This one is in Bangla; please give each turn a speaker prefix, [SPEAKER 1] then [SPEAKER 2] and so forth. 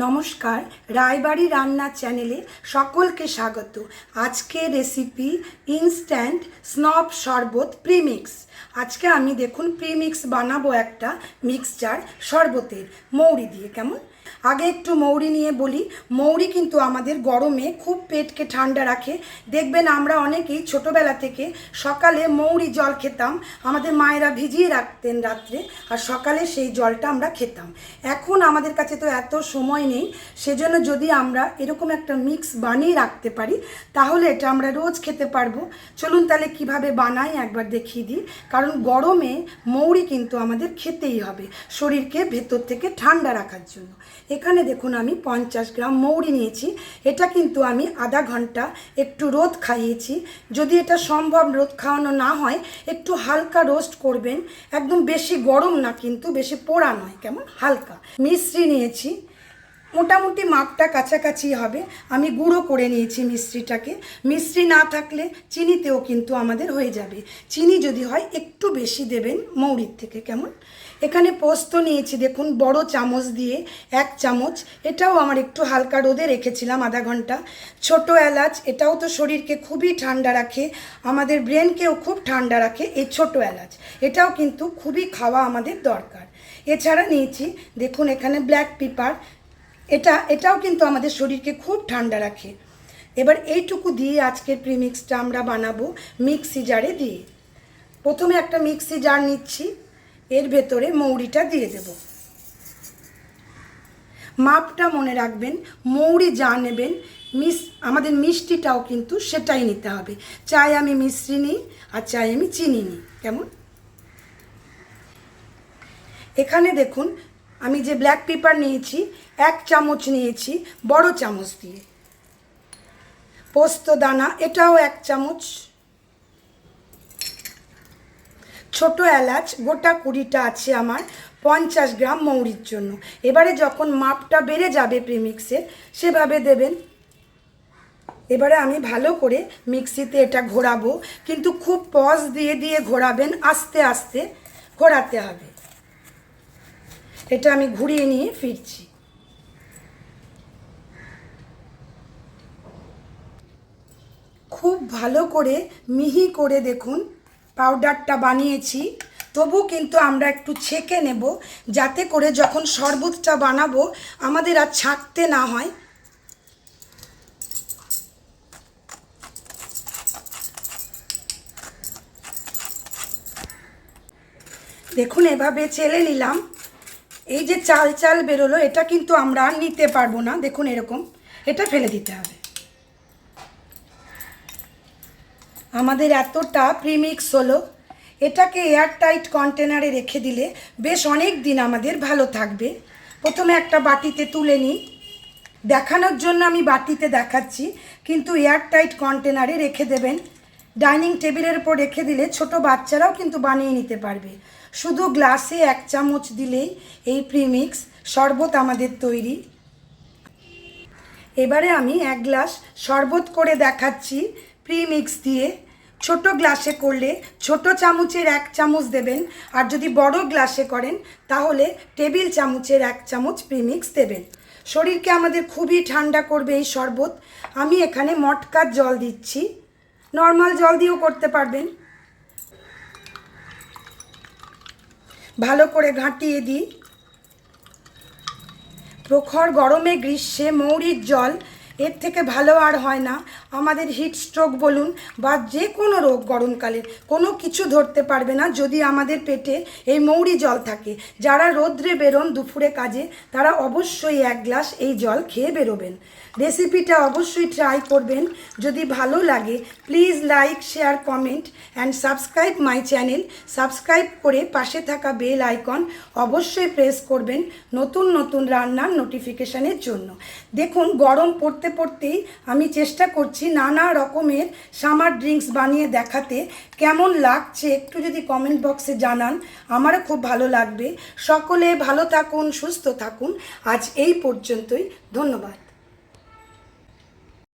[SPEAKER 1] নমস্কার, রায়বাড়ি রান্না চ্যানেলে সকলকে স্বাগত। আজকে রেসিপি ইনস্ট্যান্ট স্নপ শরবত প্রিমিক্স আজকে আমি দেখুন প্রিমিক্স বানাবো একটা মিক্সচার শরবতের। মৌরি দিয়ে কেমন? আগে একটু মৌরি নিয়ে বলি। মৌরি কিন্তু আমাদের গরমে খুব পেটকে ঠান্ডা রাখে। দেখবেন আমরা অনেকেই ছোটোবেলা থেকে সকালে মৌরি জল খেতাম। আমাদের মায়েরা ভিজিয়ে রাখতেন রাত্রে আর সকালে সেই জলটা আমরা খেতাম। এখন আমাদের কাছে তো এত সময় নেই। সেজন্য যদি আমরা এরকম একটা মিক্স বানিয়ে রাখতে পারি, তাহলে এটা আমরা রোজ খেতে পারব। চলুন তাহলে কীভাবে বানাই একবার দেখিয়ে দিই। কারণ গরমে মৌরি কিন্তু আমাদের খেতেই হবে, শরীরকে ভেতর থেকে ঠান্ডা রাখার জন্য। এখানে দেখুন আমি পঞ্চাশ গ্রাম মৌরি নিয়েছি। এটা কিন্তু আমি আধা ঘণ্টা একটু রোদ খাইয়েছি। যদি এটা সম্ভব রোদ খাওয়ানো না হয়, একটু হালকা রোস্ট করবেন। একদম বেশি গরম না কিন্তু, বেশি পোড়া নয়, কেমন? হালকা। মিশ্রি নিয়েছি। মোটামুটি মাপটা কাছাকাছি হবে। আমি গুঁড়ো করে নিয়েছি মিশ্রিটাকে মিশ্রি না থাকলে চিনিতেও কিন্তু আমাদের হয়ে যাবে। চিনি যদি হয়, একটু বেশি দেবেন মৌরির থেকে, কেমন? এখানে পোস্ত নিয়েছি, দেখুন, বড় চামচ দিয়ে, এক চামচ। এটাও আমার একটু হালকা রোদে রেখেছিলাম আধা ঘণ্টা। ছোট এলাচ, এটাও তো শরীরকে খুবই ঠান্ডা রাখে। আমাদের ব্রেনকেও খুব ঠান্ডা রাখে এই ছোট এলাচ। এটাও কিন্তু খুবই খাওয়া আমাদের দরকার। এছাড়া নিয়েছি, দেখুন, এখানে ব্ল্যাক পেপার। এটা, এটাও কিন্তু আমাদের শরীরকে খুব ঠান্ডা রাখে। এবার এইটুকু দিয়ে আজকের প্রিমিক্সটা আমরা বানাবো মিক্সি জারে দিয়ে। প্রথমে একটা মিক্সি জার নিচ্ছি। এর ভেতরে মৌরিটা দিয়ে দেব। মাপটা মনে রাখবেন, মৌরি যা নেবেন, মিস, আমাদের মিষ্টিটাও কিন্তু সেটাই নিতে হবে। চাই আমি মিশ্রি নিই, আর চাই আমি চিনি নিই। কেমন? এখানে দেখুন, আমি যে ব্ল্যাক পেপার নিয়েছি, এক চামচ নিয়েছি, বড় চামচ দিয়ে। পোস্ত দানা, এটাও এক চামচ। ছোট এলাচ, গোটা কুড়িটা আছে আমার, পঞ্চাশ গ্রাম মৌরির জন্য। এবারে যখন মাপটা বেড়ে যাবে প্রিমিক্সের সেভাবে দেবেন। এবারে আমি ভালো করে মিক্সিতে এটা ঘোরাবো, কিন্তু খুব পজ দিয়ে দিয়ে ঘোরাবেন, আস্তে আস্তে ঘোরাতে হবে। এটা আমি ঘুরিয়ে নিয়ে ফিরছি। খুব ভালো করে মিহি করে দেখুন। পাউডারটা বানিয়েছি, তবু কিন্তু আমরা একটু ছেঁকে নেব, যাতে করে যখন শরবতটা বানাবো আমাদের আর ছাঁকতে না হয়। দেখুন, এভাবে চেলে নিলাম। এই যে চাল চাল বেরোলো, এটা কিন্তু আমরা নিতে পারব না। দেখুন, এরকম। এটা ফেলে দিতে হবে। আমাদের এতটা প্রিমিক্স হলো। এটাকে এয়ারটাইট কন্টেনারে রেখে দিলে বেশ অনেক দিন আমাদের ভালো থাকবে। প্রথমে একটা বাটিতে তুলে নিই। দেখানোর জন্য আমি বাটিতে দেখাচ্ছি, কিন্তু এয়ারটাইট কন্টেনারে রেখে দেবেন। ডাইনিং টেবিলের উপর রেখে দিলে ছোট বাচ্চারাও কিন্তু বানিয়ে নিতে পারবে। শুধু গ্লাসে এক চামচ দিলেই এই প্রিমিক্স শরবত আমাদের তৈরি। এবারে আমি এক গ্লাস শরবত করে দেখাচ্ছি। প্রিমিক্স দিয়ে ছোট গ্লাসে করলে ছোট চামচের এক চামচ দেবেন। আর যদি বড় গ্লাসে করেন, তাহলে টেবিল চামচের এক চামচ প্রিমিক্স দেবেন। শরীরকে আমাদের খুবই ঠান্ডা করবে এই শরবত। আমি এখানে মটকার জল দিচ্ছি। নর্মাল জল দিয়েও করতে পারবেন। ভালো করে ঘাঁটিয়ে দিই। প্রখর গরমে গ্রীষ্মে মৌরির জল এর থেকে ভালো আর হয় না। আমাদের হিট স্ট্রোক বলুন বা যে কোনো রোগ গরমকালে কোনো কিছু ধরতে পারবে না যদি আমাদের পেটে এই মৌরি জল থাকে। যারা রোদ্রে বেরোন দুপুরে কাজে, তারা অবশ্যই এক গ্লাস এই জল খেয়ে বেরোবেন। রেসিপিটা অবশ্যই ট্রাই করবেন। যদি ভালো লাগে please like share comment and subscribe my channel subscribe করে পাশে থাকা বেল আইকন অবশ্যই প্রেস করবেন নতুন নতুন রান্নার নোটিফিকেশানের জন্য। দেখুন, গরম পড়তে পড়তেই আমি চেষ্টা করছি নানা রকমের সামার ড্রিঙ্কস বানিয়ে দেখাতে। কেমন লাগছে একটু যদি কমেন্ট বক্সে জানান, আমারও খুব ভালো লাগবে। সকলে ভালো থাকুন, সুস্থ থাকুন। আজ এই পর্যন্তই, ধন্যবাদ।